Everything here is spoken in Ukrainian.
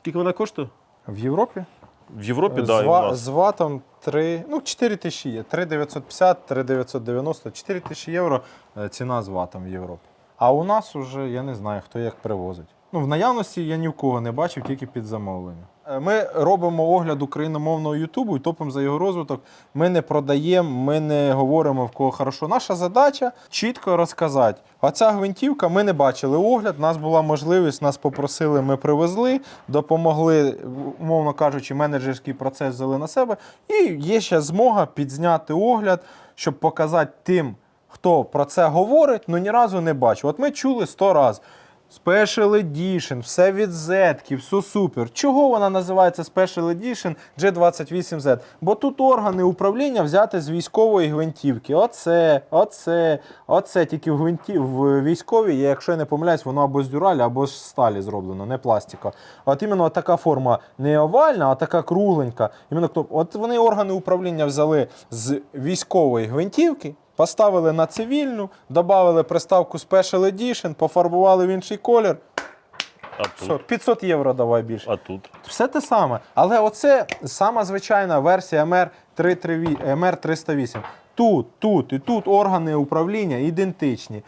Скільки вона коштує? В Європі В Європі, з, да, з ватом 3, ну 4 тисячі є. 3,950, 3,990, 4 тисячі євро е, ціна з ватом в Європі. А у нас уже я не знаю, хто як привозить. Ну, в наявності я ні в кого не бачив, тільки під замовлення. Е, Ми робимо огляд україномовного Ютубу і топимо за його розвиток. Ми не продаємо, ми не говоримо в кого хорошо. Наша задача чітко розказати. Оця гвинтівка, ми не бачили огляд. У нас була можливість, нас попросили, ми привезли, допомогли, умовно кажучи, менеджерський процес взяли на себе. І є ще змога підзняти огляд, щоб показати тим, хто про це говорить, ну ні разу не бачив. От ми чули сто разів. Special Edition, все від Z, все супер. Чого вона називається Special Edition G28Z? Бо тут органи управління взяти з військової гвинтівки. Оце, оце, оце тільки в гвинті, в військовій, якщо я не помиляюсь, воно або з дюралі, або з сталі зроблено, не пластика. От іменно така форма не овальна, а така кругленька. Іменно, от вони органи управління взяли з військової гвинтівки. Поставили на цивільну, додали приставку Special Edition, пофарбували в інший колір. А Все, 500 євро давай більше. А тут. Все те саме. Але оце сама звичайна версія MR308. MR308. Тут, тут і тут органи управління ідентичні.